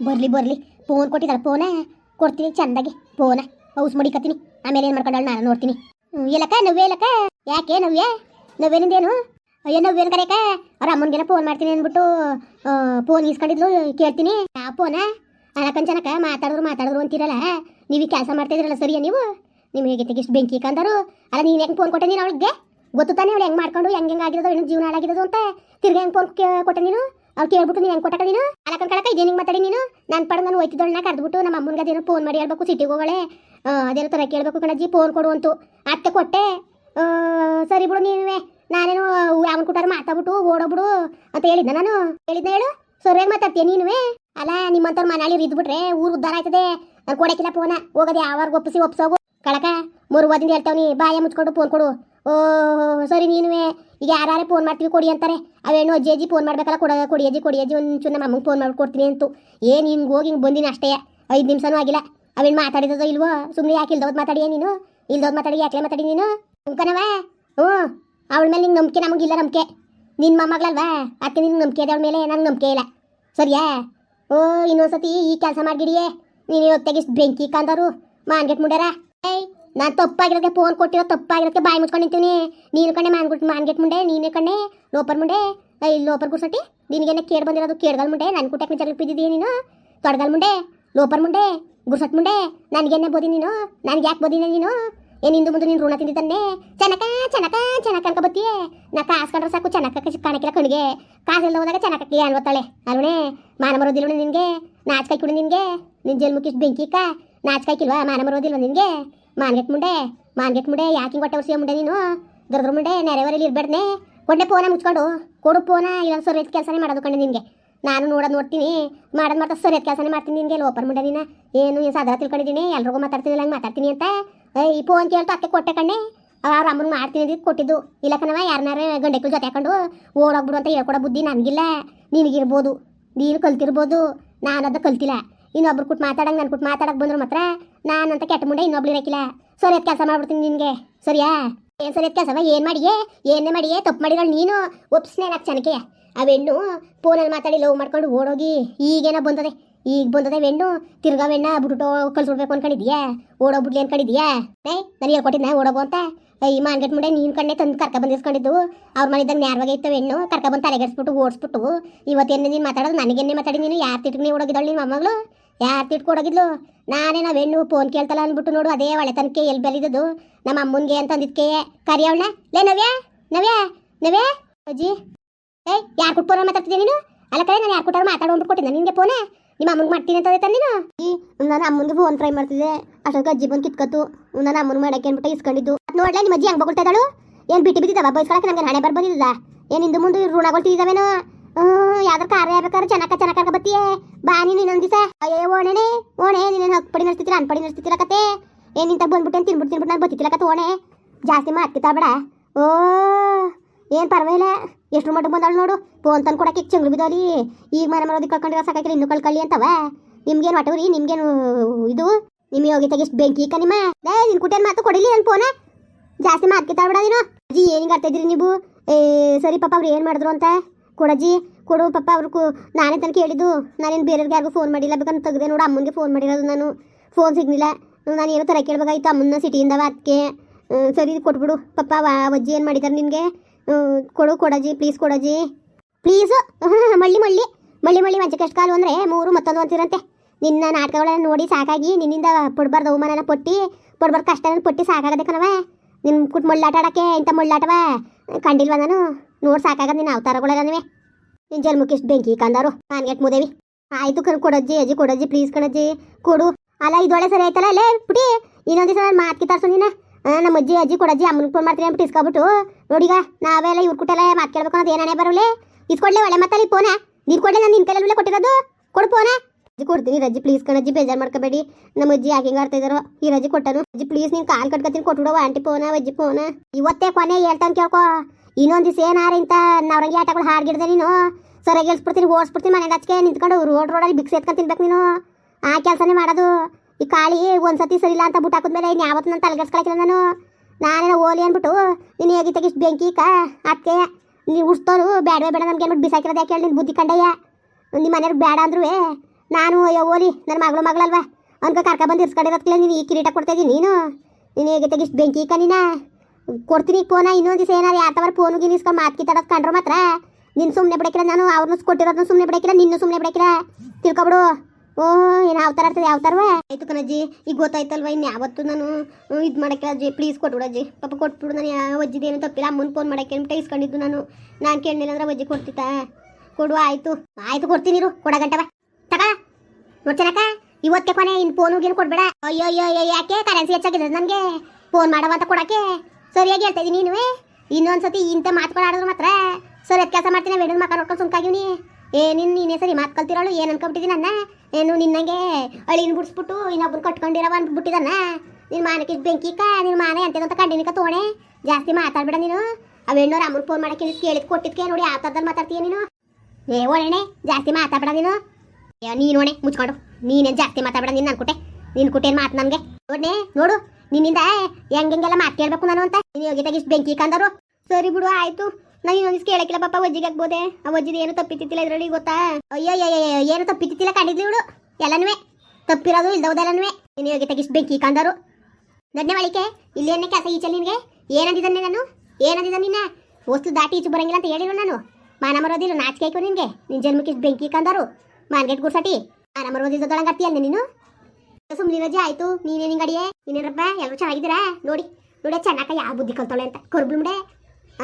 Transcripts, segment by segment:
ಬರ್ಲಿ ಬರ್ಲಿ. ಫೋನ್ ಕೊಟ್ಟಿದ್ದಾಳೆ. ಫೋನ? ಕೊಡ್ತೀನಿ ಚಂದಾಗಿ. ಫೋನ? ಹೌಸ್ ಮಡಿಕತ್ತೀನಿ ಆಮೇಲೆ ಏನು ಮಾಡ್ಕೊಂಡಾಳ? ನಾನು ನೋಡ್ತೀನಿ. ಹ್ಮ್, ಎಲ್ಲಕ್ಕ ನವ್ಯ ಇಲ್ಲಕ್ಕ ಯಾಕೆ ನವ್ಯ? ನವ್ಯನಿಂದೇನು ಅಯ್ಯೋ ನವ್ಯನ್ ಕರೆಯಕ ಅವ್ರ ಅಮ್ಮನಿಗೆಲ್ಲ ಫೋನ್ ಮಾಡ್ತೀನಿ ಅಂದ್ಬಿಟ್ಟು ಫೋನ್ ಇಸ್ಕೊಂಡಿದ್ಲು ಕೇಳ್ತೀನಿ. ಆ ಫೋನ? ಅನಕನ್ ಜನಕ ಮಾತಾಡಿದ್ರು ಮಾತಾಡಿದ್ರು ಅಂತೀರಲ್ಲ? ನೀವು ಕೆಲಸ ಮಾಡ್ತಿದ್ರಲ್ಲ ಸರಿಯಾ ನೀವು? ನಿಮಗೆ ತೆಗಿಷ್ಟು ಬೆಂಕಿ ಕಂದರು? ಅಲ್ಲ ನೀನು ಹೆಂಗೆ ಫೋನ್ ಕೊಟ್ಟೆ ನೀನು ಅವಳಿಗೆ? ಗೊತ್ತು ತಾನೇ ಅವಳು ಹೆಂಗೆ ಮಾಡ್ಕೊಂಡು ಹೆಂಗೆ ಹೆಂಗೆ ಆಗಿರೋದು ಏನು ಜೀವನ ಹಾಳಾಗಿರೋದು ಅಂತ? ತಿರ್ಗಿ ಹೆಂಗೆ ಫೋನ್ ಕೊಟ್ಟೆ ನೀನು? ಅವ್ರು ಕೇಳ್ಬಿಟ್ಟು ನೀನು ಹೆಂಗೆ ನೀನು? ನೀನು ಅಲಕನ್ ಕಳಕ ಇದೇನಿಗೆ ಮಾತಾಡಿ ನೀನು? ನಾನು ಪಡ ನಾನು ಹೋಯ್ತಿದ್ದಳನ್ನ ಕರೆದ್ಬಿಟ್ಟು ನಮ್ಮ ಅಮ್ಮನಿಗೆ ಅದೇನೋ ಫೋನ್ ಮಾಡಿ ಹೇಳ್ಬೇಕು ಸಿಟಿಗೆ ಹೋಗಳೆ. ಅದೇನೋ ಥರ ಕೇಳಬೇಕು ಕಣಜ್ಜಿ ಫೋನ್ ಕೊಡು ಅಂತು. ಅತ್ತೆ ಕೊಟ್ಟೆ. ಸರಿ ಬಿಡು ನೀನುವೆ. ನಾನೇನು ಯಾವನ್ ಕೊಟ್ಟಾರ ಮಾತಾಡ್ಬಿಟ್ಟು ಓಡೋಗ್ಬಿಡು ಅಂತ ಹೇಳಿದ್ನ ನಾನು. ಹೇಳಿದ್ನ ಹೇಳು. ಸರಿಯಾಗಿ ಮಾತಾಡ್ತೀಯ ನೀನುವೆ? ಅಲ್ಲ, ನಿಮ್ಮಂಥವ್ರು ಮನೇಲಿ ಇದ್ಬಿಟ್ರೆ ಊರು ಉದ್ದಾರ ಆಯ್ತದೆ. ಕೊಡಕ್ಕಿಲ್ಲ ಫೋನ ಹೋಗೋದು ಯಾವಾಗ ಒಪ್ಪಿಸಿ ಒಪ್ಸೋಗು. ಕಳಕ ಮೂರು ಓದಿಂದ ಹೇಳ್ತಾವ್ ನೀ ಬಾಯ ಮುಚ್ಕೊಂಡು ಫೋನ್ ಕೊಡು. ಓ ಸರಿ ನೀನುವೆ. ಈಗ ಯಾರೇ ಫೋನ್ ಮಾಡ್ತೀವಿ ಕೊಡಿ ಅಂತಾರೆ. ಅವೇನು ಅಜ್ಜಿ ಅಜ್ಜಿ ಫೋನ್ ಮಾಡ್ಬೇಕಲ್ಲ, ಕೊಡ, ಕೊಡಿ ಅಜ್ಜಿ ಕೊಡಿ ಅಜ್ಜಿ ಒಂದು ನಮ್ಮ ಅಮ್ಮಂಗೆ ಫೋನ್ ಮಾಡಿ ಕೊಡ್ತೀನಿ ಅಂತು. ಏನು ಹಿಂಗೆ ಹೋಗಿ ಹಿಂಗೆ ಬಂದಿನ ಅಷ್ಟೇ. ಐದು ನಿಮಿಷನೂ ಆಗಿಲ್ಲ. ಅವೇನು ಮಾತಾಡಿದೋ ಇಲ್ವೋ? ಸುಮ್ಮನೆ ಯಾಕೆ ಇಲ್ದೋದ್ ಮಾತಾಡಿಯ ನೀನು? ಇಲ್ದೋದು ಮಾತಾಡಿ ಯಾಕೆ ಮಾತಾಡಿ ನೀನು? ಸುಮ್ಕನವ? ಹ್ಞೂ. ಅವಳ ಮೇಲೆ ನಿಂಗೆ ನಂಬಿಕೆ ನಮಗಿಲ್ಲ ನಂಬಿಕೆ. ನಿನ್ನ ಮೊಮ್ಮಗಳಲ್ವಾ ಅದಕ್ಕೆ ನಿನ್ನ ನಂಬಿಕೆ ಇದೆ ಅವಳ ಮೇಲೆ? ನನಗೆ ನಂಬಿಕೆ ಇಲ್ಲ. ಸರಿಯಾ? ಓ, ಇನ್ನೊಂದ್ಸತಿ ಈ ಕೆಲಸ ಮಾಡಿಡಿಯೇ ನೀನು ತೆಗಿಸ್ ಬೆಂಕಿ ಕಂದರು. ಮಾನ್ಗೆಟ್ ಮುಂಡ್ಯಾರ. ಏಯ್ ನಾನು ತಪ್ಪಾಗಿರೋಕ್ಕೆ ಫೋನ್ ಕೊಟ್ಟಿರೋ ತಪ್ಪಾಗಿರೋಕ್ಕೆ ಬಾಯಿ ಮುಚ್ಕೊಂಡು ನಿಂತೀನಿ. ನೀನು ಕಣ್ಣೆ ಮಾನ್ಗುಟ್ ಮಾನ್ಗೆಟ್ ಮುಂಡೆ ನೀನೇ ಕಣ್ಣೆ ಲೋಪರ್ ಮುಂಡೆ ಇಲ್ಲಿ ಲೋಪರ್ ಗುರ್ಸಟಿ ನಿನಗೆ ಕೇಡ್ ಬಂದಿರೋದು ಕೇಳ್ಗಲ್ ಮುಂಡೆ ನನ್ನ ಕುಟಕ್ಕೆ ಜಗಳ ಬಿದ್ದಿದ್ದೀಯ ನೀನು? ತೊಡಗಲ್ ಮುಂಡೆ ಲೋಪರ್ ಮುಂಡೆ ಗುರ್ಸಟ್ ಮುಂಡೆ ನನಗೇನೆ ಬೋದಿ ನೀನು? ನನಗೆ ಯಾಕೆ ಬೋದಿನ ನೀನು? ಏನು ಹಿಂದೂ ಮುಂದೆ ನೀನು ಋಣ ತಿಂದಿದ್ದಾನೆ ಚೆನ್ನಕ ಚೆನ್ನಕ ಚೆನ್ನಕ ಅನ್ಕ ಬತ್ತೀಯ. ನಾ ಕಾಸು ಸಾಕು ಚೆನ್ನಕ ಕಾಣಕ್ಕಿಲ್ಲ ಕಣ್ಣಿಗೆ ಕಾಸೆಲ್ಲ ಹೋದಾಗ ಚೆನ್ನಕಕ್ಕೆ ಅನ್ಬತ್ತಾಳೆ ಅಲ್ವಣೆ ಮಾನ ಬರೋದಿಲ್ಲ ನಿನಗೆ? ನಾಚ್ಕಾಯಿ ಕುಡಿ ನಿನಗೆ? ನಿನ್ನ ಬೆಂಕಿ ಕಾ? ನಾಚ್ಕಾಯ್ಕಿಲ್ವಾ ಮಾನ ಮರೋದಿಲ್ವ ನಿನಗೆ? ಮಾನ್ಗೆಟ್ ಮುಂಡೆ ಮಾನ್ಗೆಟ್ ಮುಂಡೆ ಯಾಕೆ ಹೊಟ್ಟೆ ಉರ್ಸಿಯ ಮುಂಡೆ ನೀನು? ದರ್ದ್ರ ಮುಂಡೆ ನೆರೆವರಲ್ಲಿ ಇರ್ಬೇಡ್ನೆ. ಕೊಡ್ಲೆ ಫೋನ ಮುಚ್ಕೊಂಡು, ಕೊಡು ಫೋನ ಇಲ್ಲ ಸರಿಯಾದ ಕೆಲಸನೇ ಮಾಡೋದು ಕಣ್ಣು ನಿನಗೆ. ನಾನು ನೋಡೋದು ನೋಡ್ತೀನಿ, ಮಾಡೋದು ಮಾಡ್ತಾ ಸರಿಯಾದ ಕೆಲಸನೇ ಮಾಡ್ತೀನಿ ನಿನಗೆ, ಲೋಪರ್ ಮುಂಡೆ ನೀನು. ಏನು ಏನು ಸಾಧಾರ ತಿಳ್ಕೊಂಡಿದ್ದೀನಿ ಎಲ್ರಿಗೂ ಮಾತಾಡ್ತೀನಿ ಹಂಗೆ ಮಾತಾಡ್ತೀನಿ ಅಂತ. ಈ ಫೋನ್ ಕೇಳ್ತು ಅಕ್ಕೆ ಕೊಟ್ಟೆ ಕಣ್ಣೆ. ಅವ್ರ ಅಮ್ಮನ ಮಾಡ್ತೀನಿ ಕೊಟ್ಟಿದ್ದು. ಇಲ್ಲ ಕಣವ ಯಾರನ್ನಾರ ಗಂಡೆಕ್ಳು ಜೊತೆ ಹಾಕೊಂಡು ಓಡೋಗ್ಬಿಡು ಅಂತ ಹೇಳ್ಕೊಡೋ ಬುದ್ಧಿ ನನಗಿಲ್ಲ. ನಿನಗಿರ್ಬೋದು. ನೀನು ಕಲ್ತಿರ್ಬೋದು. ನಾನು ಅದು ಕಲ್ತಿಲ್ಲ. ಇನ್ನೊಬ್ರು ಕುಟ್ ಮಾತಾಡಂಗೆ ನಾನು ಕುಟ್ ಮಾತಾಡಕ್ಕೆ ಬಂದ್ರು ಮಾತ್ರ ನಾನಂತ ಕೆಟ್ಟ ಮುಂಡೆ ಇನ್ನೊಬ್ಳು ಇರಕ್ಕಿಲ್ಲ ಸರಿಯಾದ ಕೆಲಸ ಮಾಡ್ಬಿಡ್ತೀನಿ ನಿನಗೆ. ಸರಿಯಾ? ಸರಿ ಸರಿಯಾದ ಕೆಲಸವ? ಏನು ಮಾಡಿಯೇ? ಏನೇ ಮಾಡಿಯೇ? ತಪ್ಪು ಮಾಡಿಗಳು ನೀನು? ಒಪ್ಸ್ನೇ ನಾಲ್ಕು ಜನಕ್ಕೆ. ಹೆಣ್ಣು ಫೋನಲ್ಲಿ ಮಾತಾಡಿ ಲವ್ ಮಾಡ್ಕೊಂಡು ಓಡೋಗಿ ಈಗೇನೋ ಬಂದದೆ. ಈಗ ಬಂದದೆ ವೆಣ್ಣು ತಿರ್ಗಾ ವೆಣ್ಣ ಬಿಟ್ಬಿಟ್ಟು ಕಳ್ಸ್ಬಿಡ್ಬೇಕು ಅನ್ಕೊಂಡಿದ್ಯಾ ಓಡೋಗ್ಬಿಡ್ಲಿ ಅನ್ಕೊಂಡಿದ್ಯಾ ಏ ನಾನು ಹೇಳ್ಕೊಟ್ಟಿದ್ನ ಓಡೋಗು ಅಂತ? ಈ ಮಾನ್ಗೆಟ್ ಮುಂಡೆ ನೀನು ಕಣ್ಣೆ ತಂದು ಕರ್ಕ ಬಂದಿಸ್ಕೊಂಡಿದ್ದು. ಅವ್ರ ಮನೆದಾಗ ನ್ಯಾರವಾಗಿ ಇತ್ತು ಹೆಣ್ಣು. ಕರ್ಕ ಬಂದು ತಲೆಗೆಡ್ಸ್ಬಿಟ್ಟು ಓಡಿಸ್ಬಿಟ್ಟು. ಇವತ್ತೇನು ನೀನು ಮಾತಾಡೋದು? ನನಗೆ ಮಾತಾಡಿ ನೀನು? ಯಾರು ತಿಟ್ಕೊಂಡು ಓಡೋಗಿದ್ದಾಳು ನಿಮ್ಮ ಮೊಮ್ಮಗಳು? ಯಾರು ತಿಟ್ಕೊಡೋಗಿದ್ಲು ನಾನೇ ನಾವು ಹೆಣ್ಣು ಫೋನ್ ಕೇಳ್ತಲ್ಲ ಅಂದ್ಬಿಟ್ಟು ನೋಡು, ಅದೇ ಒಳ್ಳೆ ತನಕ ಎಲ್ಲಿ ಬೆಲಿದದು ನಮ್ಮ ಅಮ್ಮನಿಗೆ ಅಂತ ಅಂದಿದ್ಕೆ ಕರಿಯವಳ ಲೇ, ನವ್ಯ ನವ್ಯ ನವ್ಯ. ಅಜ್ಜಿ. ಏಯ್, ಯಾರು ಕೊಟ್ಟು ಫೋನ್ ಮಾತಾಡ್ತಿದ್ದೆ ನೀನು? ಅಲ್ಲ ಕಡೆ ನಾನು ಯಾರು ಕೊಟ್ಟಾರು ಮಾತಾಡೋಂಬಿಟ್ಟು ಕೊಟ್ಟಿದ್ದೆ. ನಿನಗೆ ಫೋನೇ ನಿಮ್ಮ ಅಮ್ಮನಿಗೆ ಮಾಡ್ತೀನಿ ಅಂತ ಅದೇ ನೀನು? ಈ ನಾನು ಅಮ್ಮನಿಗೆ ಫೋನ್ ಟ್ರೈ ಮಾಡ್ತಿದ್ದೆ. ಅಷ್ಟೊಂದು ಅಜ್ಜಿ ಬಂದು ಕಿತ್ಕತ್ತು ನಾನು ಅಮ್ಮನ ಮಾಡಕ್ಕೆ ಅಂದ್ಬಿಟ್ಟು ಇಸ್ಕೊಂಡಿದ್ದು. ನೋಡ್ಲಾ, ನಿಮ್ಮ ಅಜ್ಜಿ ಹೆಂಗೆ ಬಗೊಳ್ತಾ ಇದ್ದಾಳು? ಏನು ಬಿಟ್ಟು ಬಿದ್ದಿದ್ದಾವ? ಬಯಸ್ಕೊಳಕ್ಕೆ ನನಗೆ ಹಣೆ ಬರ್ಬೋದಿಲ್ಲ ಬಂದಿದ್ದ ಏನು ಹಿಂದೆ ಮುಂದೆ ಋಣಗಳು ತಿಂದಿದ್ದಾವೇನೋ ಯಾವ್ದಾರು ಕಾರ್ಯ ಆಗ್ಬೇಕಾದ್ರೆ ಚೆನ್ನಾಗ ಚೆನ್ನಾಗ ಬತ್ತೀಯೇ ಬಾ ನೀನು ಇನ್ನೊಂದು ದಿವಸ. ಅಯ್ಯೋ ಓಣೆನೆ, ಓಣೆ ನೀನೇನು ಹಕ್ಪಡಿ ನಡೆಸ್ತಿಲ್ಲ ಅನ್ಪಡಿ ನಡೆಸ್ತಿಲ್ಲ ಕತೆ. ಏನ್ ನಿಂತ ಬಂದ್ಬಿಟ್ಟು ತಿನ್ಬಿಟ್ಟು ತಿನ್ಬಿಟ್ಟು ನಾನು ಬತ್ತಿಲ್ಲ ಕತೆ, ಓಣೆ. ಜಾಸ್ತಿ ಮಾತ್ಕಿತಾ ಬೇಡ ಓ, ಏನ್ ಪರವಾಗಿಲ್ಲ. ಎಷ್ಟು ಮಟ್ಟಿಗೆ ಬಂದಾಳು ನೋಡು. ಫೋನ್ ತಂದು ಕೊಡಕ್ಕೆ ಚಂಗ್ಳು ಬಿದ್ದೋಲಿ ಈಗ ಮನೆ ಮರೋದಿ ಕಳ್ಕೊಂಡಿರೋ ಸಾಕಾಗಿಲ್ಲ ಇನ್ನು ಕಳ್ಕೊಳ್ಳಿ ಅಂತವ. ನಿಮ್ಗೇನು ಹೊಟ್ಟವ್ರಿ ನಿಮ್ಗೇನು ಇದು? ನಿಮಗೆ ಹೋಗಿ ತೆಗಿಷ್ಟು ಬೆಂಕಿ ಈಗ ನಿಮ್ಮ? ಏ, ನಿನ್ ಕುಟೇನ್ ಮಾತು ಕೊಡಿಲಿ ನನ್ನ ಫೋನ. ಜಾಸ್ತಿ ಮಾತ್ಕಿತಾ ಬಿಡ ನೀನು. ಅಜ್ಜಿ ಏನಿಗೆ ಆಡ್ತಾ ಇದ್ರಿ ನೀವು? ಏ, ಸರಿ ಪಾಪ ಅವ್ರು ಏನು ಮಾಡಿದ್ರು ಅಂತ? ಕೊಡಜ್ಜಿ, ಕೊಡು ಪಪ್ಪ ಅವ್ರು ನಾನೇ ತನಕ ಹೇಳಿದ್ದು, ನಾನೇನು ಬೇರೆಯವ್ರಿಗೆ ಯಾರಿಗೂ ಫೋನ್ ಮಾಡಿಲ್ಲ. ಬೇಕಂತ ತೆಗೆದೆ ನೋಡು, ಅಮ್ಮನಿಗೆ ಫೋನ್ ಮಾಡಿರೋದು ನಾನು. ಫೋನ್ ಸಿಗ್ಲಿಲ್ಲ. ನಾನು ಏನೋ ಥರ ಕೇಳ್ಬೇಕಾಯ್ತು ಅಮ್ಮನ ಸಿಟಿಯಿಂದ ಅದಕ್ಕೆ ಸರಿ ಕೊಟ್ಬಿಡು. ಪಪ್ಪ ಅಜ್ಜಿ ಏನು ಮಾಡಿದ್ದಾರೆ ನಿನಗೆ? ಕೊಡು ಕೊಡಜ್ಜಿ ಪ್ಲೀಸ್ ಕೊಡಜ್ಜಿ. ಪ್ಲೀಸ್ ಮಳ್ಳಿ ಮಳ್ಳಿ. ಮಳ್ಳಿ ಮಳ್ಳಿ ವಂಚಕಷ್ಟು ಕಾಲು ಅಂದರೆ ಮೂರು ಮತ್ತೊಂದು ಅಂತಿರಂತೆ. ನಿನ್ನ ನಾಟಕಗಳನ್ನ ನೋಡಿ ಸಾಕಾಗಿ ನಿನ್ನಿಂದ ಪಡ್ಬಾರ್ದು ಅವಮಾನನ ಪಟ್ಟಿ. ಪಡ್ಬಾರ್ದು ಕಷ್ಟನ ಪಟ್ಟಿ ಸಾಕಾಗದೆ ಕಣವ ನಿನ್ನ ಕುಟ್ ಮಳ್ಳಾಟ ಆಡಕ್ಕೆ ಇಂಥ ಮಳ್ಳಾಟವ? ಕಂಡಿಲ್ವ ನಾನು? ನೋಡಿ ಸಾಕಾಗದ ನಿನ್ನ ಅವತಾರಗಳಲ್ಲವೇ ನಿನ್ನ ಜನ್ಮಕ್ಕಿಷ್ಟು ಬೆಂಕಿ ಕಂದಾರು. ನಾನ್ಗೆಟ್ ಮುದೇವಿ. ಆಯ್ತು ಕಣ್ ಕೊಡಜ್ಜಿ, ಅಜ್ಜಿ ಕೊಡಜ್ಜಿ ಪ್ಲೀಸ್ ಕಣಜ್ಜಿ. ಕೊಡು. ಅಲ್ಲ ಇದೊಳೆ ಸರಿ ಆಯ್ತಲ್ಲ ಅಲ್ಲೇ ಪುಟಿ. ಇನ್ನೊಂದು ಸಲ ನಾನು ಮಾತು ಕಿತ್ತಾಡ್ಸು ನೀನು ನಮ್ಮ ಅಜ್ಜಿ ಅಜ್ಜಿ, ಕೊಡಜ್ಜಿ, ಅಮ್ಮನಿಗೆ ಫೋನ್ ಮಾಡ್ತೀನಿ ಅಂತ ಇಸ್ಕೊಬಿಟ್ಟು. ನೋಡಿಗ ನಾವೆಲ್ಲ ಇವ್ರ ಕುಟ್ಟೆಲ್ಲ ಮಾತು ಕೇಳ್ಬೇಕು ಅನ್ನೋದು ಏನೇ ಬರೋಲೆ ಇಸ್ಕೊಡ್ಲೆ, ಒಳ್ಳೆ ಮತ್ತಲ್ಲಿ ಫೋನ ನೀನು ಕೊಡ್ಲೆ, ನಾನು ನಿನ್ನ ಕೈಲಲ್ಲೇ ಕೊಟ್ಟಿರೋದು. ಕೊಡು ಫೋನ ಅಜ್ಜಿ, ಕೊಡ್ತೀನಿ ರಜ್ಜಿ ಪ್ಲೀಸ್ ಕಣಜ್ಜಿ, ಬೇಜಾರು ಮಾಡ್ಕೋಬೇಡಿ. ನಮ್ಮ ಅಜ್ಜಿ ಯಾಕೆ ಹಿಂಗೆ ಈ ರಜೆ ಕೊಟ್ಟನು. ಅಜ್ಜಿ ಪ್ಲೀಸ್ ನೀನು ಕಾಲ್ ಕಟ್ಕೊತೀನಿ ಕೊಟ್ಬಿಡವ ಆಂಟಿ ಫೋನ ಅಜ್ಜಿ ಫೋನ ಇವತ್ತೇ ಕೊನೆ ಹೇಳ್ತಾನೆ ಕೇಳ್ಕೊ. ಇನ್ನೊಂದು ದಿವಸ ಏನಾರ ಇಂಥ ನವರಂಗಿ ಆಟಗಳು ಹಾಡ್ಗಿಡ್ದೆ ನೀನು ಸರಿಯಾಗಿ ಗೆಲ್ಸ್ಬಿಡ್ತೀನಿ ಓಡಿಸ್ಬಿಡ್ತೀನಿ ಮನೆ ಹಚ್ಕೆ ನಿಂತ್ಕೊಂಡು ರೋಡ್ ರೋಡಲ್ಲಿ ಬಿಕ್ಸ್ ಎತ್ಕೊಂಡು ತಿನ್ಬೇಕು ನೀನು. ಆ ಕೆಲಸನೇ ಮಾಡೋದು. ಈ ಕಾಳಿ ಒಂದ್ಸತಿ ಸರಿಲ್ಲ ಅಂತ ಬುಟ್ ಹಾಕಿದ್ಮೇಲೆ ಇನ್ನು ಯಾವತ್ತು ನಾನು ನಾನು. ನಾನೇನೋ ಓಲಿ ಅಂದ್ಬಿಟ್ಟು ನೀನು ಹೇಗೆ ತೆಗಿಸ್ ಬೆಂಕಿ, ಕಾ ಅದಕ್ಕೆ ನೀವು ಉಡ್ಸ್ತೋರು ಬೇಡವೇ ಬೇಡ ನಮ್ಗೆ ಏನ್ಬಿಟ್ಟು ಬಿಸಾಕಿರೋದು ಯಾಕೆ ಹೇಳಿ ನಿನ್ನ ಬುದ್ಧಿ ಕಂಡಯ್ಯ? ನಿಮ್ಮ ಮನೆಯವ್ರಿಗೆ ಬೇಡ ಅಂದ್ರೂ ನಾನು ಅಯ್ಯೋ ಓಲಿ ನನ್ನ ಮಗಳು ಮಗಳಲ್ವಾ? ಅನ್ಕ ಕರ್ಕ ಬಂದು ಇರ್ಸ್ಕೊಂಡಿರೋದ್ಕಿಲ್ಲ ನೀನು ಈ ಕಿರೀಟ ಕೊಡ್ತಾಯಿದ್ದೀನಿ ನೀನು. ನೀನು ಹೇಗೆ ತೆಗಿಸ್ ಬೆಂಕಿ, ಕಾ, ನೀನ? ಕೊಡ್ತೀನಿ ಫೋನ, ಇನ್ನೊಂದು ದಿವಸ ಏನಾರು ಯಾತವರ ಫೋನು ಗಿನ್ ಇಸ್ಕೊಂಡು ಮಾತು ಕಿತ್ತಾಡೋದು ಕಂಡ್ರ ಮಾತ್ರ? ನಿನ್ನ ಸುಮ್ಮನೆ ಬಿಡಕಿಲ್ಲ, ನಾನು ಅವ್ರನ್ನ ಕೊಟ್ಟಿರೋದನ್ನ ಸುಮ್ಮನೆ ಬಿಡಕಿಲ್ಲ, ನಿನ್ನೂ ಸುಮ್ಮನೆ ಬಿಡಕಿಲ್ಲ. ತಿಳ್ಕೊಬಿಡು. ಓ ಏನು ಯಾವ ಥರ ಇರ್ತದೆ ಯಾವ ಆಯ್ತು ಕಣಜ್ಜಿ, ಈಗ ಗೊತ್ತಾಯ್ತಲ್ವ ಇನ್ನು ಯಾವತ್ತು ನಾನು ಇದು ಮಾಡಕ್ಕೆ ಅಜ್ಜಿ ಪ್ಲೀಸ್ ಕೊಟ್ಬಿಡಜ್ಜಿ ಪಾಪ ಕೊಟ್ಬಿಡು, ನಾನು ಯಾವ ಅಜ್ಜಿದು ಏನು ತಪ್ಪಿಲ್ಲ, ಅಮ್ಮನ್ ಫೋನ್ ಮಾಡಕ್ಕೆ ಅಂತ ಇಸ್ಕೊಂಡಿದ್ದು ನಾನು. ನಾನು ಕೇಳಲಿಲ್ಲ ಅಂದ್ರೆ ಅಜ್ಜಿ ಕೊಡ್ತಿತ್ತ? ಕೊಡುವ ಆಯ್ತು. ಆಯ್ತು, ಕೊಡ್ತೀನಿ ಇರು, ಕೊಡ ಗಂಟವ ತಗ. ನೋಡ್ಚನಕ ಇವತ್ತೇ ಕೊನೆ, ಇನ್ ಫೋನ್ ಏನು ಕೊಡ್ಬೇಡ. ಅಯ್ಯೋ ಅಯ್ಯೋ ಯಾಕೆ ಕರೆನ್ಸಿ ಹೆಚ್ಚಾಗಿದೆ ನನಗೆ ಫೋನ್ ಮಾಡವ ಅಂತ ಕೊಡಕ್ಕೆ ಸರಿಯಾಗಿ ಹೇಳ್ತಾ ಇದೀನಿ ನೀನು ಇನ್ನೊಂದ್ಸತಿ ಇಂಥ ಆಡಿದ್ರು ಮಾತ್ರ ಸರಿ ಕೆಲಸ ಮಾಡ್ತೀನಿ ಬೇಡ ಮಕ್ಕ ನೋಡ್ಕೊಂಡು ಏ, ನಿನ್ ನೀನೇ ಸರಿ ಮಾತು ಕಲ್ತಿರೋಳು, ಏನು ಅನ್ಕೊಂಬಿಟ್ಟಿದ್ದೀನಿ ನನ್ನ? ಏನು ನಿನ್ನಂಗೆ ಅಳಿನ ಬಿಡಿಸ್ಬಿಟ್ಟು ಇನ್ನೊಬ್ರು ಕಟ್ಕೊಂಡಿರವ ಅಂದ್ಬಿಟ್ಟಿದನ್ನ ನಿನ್ನ ಮಾನಕ್ಕೆ ಬೆಂಕಿಕ ನಿನ್ನ ಮಾನ ಎಂತದಂತ ಕಂಡಿನಿಕ ತೋಣೆ ಜಾಸ್ತಿ ಮಾತಾಡ್ಬೇಡ ನೀನು. ಆ ಹೆಣ್ಣೋರ ಅಮ್ಮನ ಫೋನ್ ಮಾಡಕ್ಕೆ ಕೇಳಿದ್ ಕೊಟ್ಟಿದ್ಕೆ ನೋಡಿ ಆ ಥರದಲ್ಲಿ ಮಾತಾಡ್ತೀಯ ನೀನು? ಏ ಒಳ್ಳೆ ಜಾಸ್ತಿ ಮಾತಾಡ್ಬೇಡ ನೀನು. ನೀನು ಒಣೆ ಮುಚ್ಕೊಂಡು. ನೀನೇನು ಜಾಸ್ತಿ ಮಾತಾಡ್ಬೇಡ ನೀನು ಅನ್ಕೊಟ್ಟೆ ನೀನು ಕುಟ್ಟೇನು ಮಾತು ನಮಗೆ ನೋಡ್ನೆ, ನೋಡು. ನಿನ್ನಿಂದ ಹೆಂಗೆಲ್ಲ ಮಾತು ಕೇಳಬೇಕು ನಾನು ಅಂತ? ನೀನು ಯೋಗಿ ಇಷ್ಟು ಬೆಂಕಿ ಕಂದರು ಸರಿ ಬಿಡು, ಆಯ್ತು. ನಾನು ಇನ್ನೊಂದಿಸ್ ಕೇಳಕ್ಕಿಲ್ಲ ಪಾಪ, ಒಜ್ಜಿಗೆ ಆಗ್ಬೋದೆ ಆ ಒಜ್ಜಿದ ಏನು ತಪ್ಪಿತ್ತಿಲ್ಲ ಇದರಲ್ಲಿ ಗೊತ್ತಾ? ಅಯ್ಯೋ ಏನು ತಪ್ಪಿತಿಲ್ಲ ಕಂಡಿದ್ಲಿ ಇವಳು ಎಲ್ಲನೂ ತಪ್ಪಿರೋದು ಇಲ್ದವುದೆಲ್ಲನೂ ನೀನು ಯೋಗಿ ಇಷ್ಟು ಬೆಂಕಿ ಕಂದರು ಧನ್ಯವಾಳಿಕೆ ಇಲ್ಲೇನೇ ಕೆಲಸ ಈಚಲ್ಲಿ ನಿನಗೆ. ಏನಂದಿದ್ದಾನೆ ನಾನು? ಏನಂದಿದ್ದ ನಿನ್ನ? ವಸ್ತು ದಾಟಿ ಈಚು ಬರಂಗಿಲ್ಲ ಅಂತ ಹೇಳಿರು ನಾನು? ಮಾನ ಮರೋದಿಲ್ಲ ನಾಚಿಕೆ ಆಯ್ಕೋ ನಿನಗೆ. ನಿನ್ನ ಜನ್ಮಕ್ಕೆ ಇಷ್ಟು ಬೆಂಕಿ ಕಂದರು ಮಾರ್ಗೆಟ್ ಗುಡ್ಸಟಿ. ಮಾನ ಮರೋದಿದ್ದೊಳಗೆ ಅತ್ತಿ ನೀನು ಸುಮ್ಮನೆ ರಜೆ ಆಯ್ತು, ನೀನೇ ನಿಂಗಡಿಯೇ ನೀನೇನಪ್ಪ ಎಲ್ಲರೂ ಚೆನ್ನಾಗಿದ್ದೀರಾ? ನೋಡಿ ನೋಡಿ ಚೆನ್ನಾಗ ಯಾವ ಬುದ್ಧಿ ಕಲ್ತಾಳೆ ಅಂತ. ಕೊರ್ಬ್ಳು ಮುಡೆ.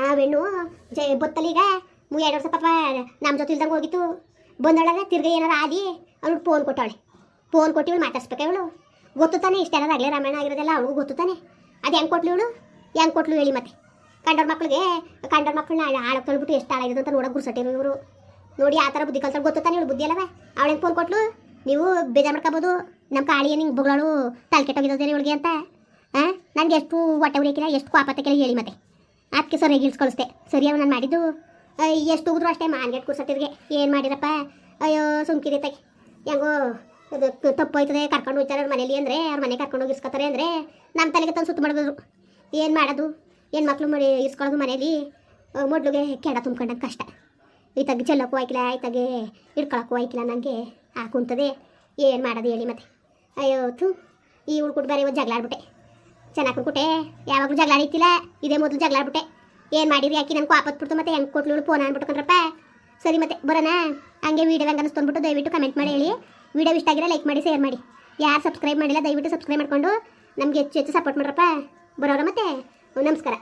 ಆ ಹೆಣ್ಣು ಜೈ ಬತ್ತಲೀಗ ಮೂ ಎರಡು ವರ್ಷ ಪಾಪ ನಮ್ಮ ಜೊತೆ ಇಲ್ದಂಗೆ ಹೋಗಿತ್ತು. ಬಂದಳಲ್ಲ, ತಿರ್ಗಿ ಏನಾರ ಆದಿ ಅವ್ಳು ಫೋನ್ ಕೊಟ್ಟಾಳೆ ಫೋನ್ ಕೊಟ್ಟು ಇವಳು ಮಾತಾಡ್ಸ್ಬೇಕ ಇವಳು. ಗೊತ್ತು ತಾನೆ ಇಷ್ಟೆಲ್ಲ ಆಗಲೇ, ರಾಮಾಯಣ ಆಗಿರೋದೆಲ್ಲ ಅವಳು ಗೊತ್ತು ತಾನೆ. ಅದು ಹೆಂಗೆ ಕೊಟ್ಲು ಇವಳು? ಹೆಂಗೆ ಕೊಟ್ಲು ಹೇಳಿ ಮತ್ತೆ. ಕಂಡೋರ್ ಮಕ್ಳಿಗೆ ಕಂಡೋರ್ ಮಕ್ಕಳನ್ನ ಹಾಳು ತೊಳ್ಬಿಟ್ಟು ಎಷ್ಟು ಹಾಳಾಗಿದೆ ಅಂತ ನೋಡೋಕೆ ಗುರ್ಸಟ್ಟಿರು ಇವರು. ನೋಡಿ, ಆ ಥರ ಬುದ್ಧಿ ಕಲ್ತಾರೆ ಗೊತ್ತು ತಾನೆ ಇವಳು ಬುದ್ಧಿ ಅಲ್ಲವೇ? ಅವಳು ಹೆಂಗೆ ಫೋನ್ ಕೊಟ್ಲು? ನೀವು ಬೇಜಾರು ಮಾಡ್ಕೋಬೋದು. ನಮ್ಮ ಕಾಳಿ ನಿಂಗೆ ಬುಗಳು ರೀ ಇವಳಿಗೆ ಅಂತ? ಹಾಂ ನನಗೆ ಎಷ್ಟು ಹೊಟ್ಟೆ ಉರಿಯಕ್ಕಿಲ್ಲ, ಎಷ್ಟು ಕೋಪತ್ತಕ್ಕಿಲ್ಲ ಹೇಳಿ ಮತ್ತೆ. ಅದಕ್ಕೆ ಸರಿಯಾಗಿ ಇಳಿಸ್ಕೊಳಿಸ್ದೆ. ಸರಿಯಾಗಿ ನಾನು ಮಾಡಿದ್ದು? ಎಷ್ಟು ಹೋಗಿದ್ರು ಅಷ್ಟೇ ಮಾನ್ಗೆಟ್ ಕುರ್ಸಟ್ಟಿರ್ಗೆ ಏನು ಮಾಡಿರಪ್ಪ? ಅಯ್ಯೋ, ಸುಮ್ಕಿರಿ ತಗೆ. ಹೆಂಗೋ ತಪ್ಪು ಹೋಯ್ತದೆ ಕರ್ಕೊಂಡು ಹೋಗ್ತಾರೆ ಅವ್ರ ಮನೇಲಿ ಅಂದರೆ, ಅವ್ರ ಮನೆ ಕರ್ಕೊಂಡು ಹೋಗಿ ಇಸ್ಕೊತಾರೆ ಅಂದರೆ ನಮ್ಮ ತಲೆಗೆ ತಂದು ಸುತ್ತ ಮಾಡಿದ್ರು ಏನು ಮಾಡೋದು? ಏನು ಮಕ್ಳು ಮಾಡಿ ಇಸ್ಕೊಳ್ಳೋದು ಮನೇಲಿ? ಮೊದಲಿಗೆ ಕೆಡ ತುಂಬ್ಕೊಂಡಂಗೆ ಕಷ್ಟ. ಈತಾಗೆ ಚೆಲ್ಲೋಕ್ಕೂ ಆಯ್ಕಿಲ್ಲ ಈತಾಗೆ ಇಟ್ಕೊಳಕ್ಕೂ ಆಯ್ಕಿಲ್ಲ ನನಗೆ ಆ ಕುಂತದೆ. ಏನು ಮಾಡೋದು ಹೇಳಿ ಮತ್ತೆ. ಅಯ್ಯೋ, ಥೂ. ಈ ಉಳ್ಕೊಟ್ಟು ಬೇರೆ ಇವತ್ತು ಜಗಳ ಆಡ್ಬಿಟ್ಟೆ. ಚೆನ್ನಾಗಿ ಕೊಟ್ಟೆ ಯಾವಾಗಲೂ ಜಗಳ ಆಡಿತಿಲ್ಲ ಇದೇ ಮೊದಲು ಜಗಳ ಆಡ್ಬಿಟ್ಟೆ. ಏನು ಮಾಡಿರಿ ಯಾಕೆ ನನಗೆ ಆಪತ್ಬಿಡ್ತು ಮತ್ತೆ ಹೆಂಗೆ ಕೊಟ್ಲು ಫೋನ್ ಅಂದ್ಬಿಟ್ಕೊಂಡ್ರಪ್ಪ ಸರಿ ಮತ್ತೆ ಬರೋಣ ಹಂಗೆ ವೀಡಿಯೋ ಹೆಂಗೆ ಅನಿಸ್ತಂದ್ಬಿಟ್ಟು ದಯವಿಟ್ಟು ಕಮೆಂಟ್ ಮಾಡಿ, ಹೇಳಿ. ವೀಡಿಯೋ ಇಷ್ಟ ಆಗಿರೋ ಲೈಕ್ ಮಾಡಿ ಶೇರ್ ಮಾಡಿ. ಯಾರು ಸಬ್ಸ್ಕ್ರೈಬ್ ಮಾಡಿಲ್ಲ, ದಯವಿಟ್ಟು ಸಬ್ಸ್ಕ್ರೈಬ್ ಮಾಡ್ಕೊಂಡು ನಮಗೆ ಹೆಚ್ಚು ಹೆಚ್ಚು ಸಪೋರ್ಟ್ ಮಾಡ್ರಪ್ಪ. ಬರೋರ ಮತ್ತೆ? ನಮಸ್ಕಾರ.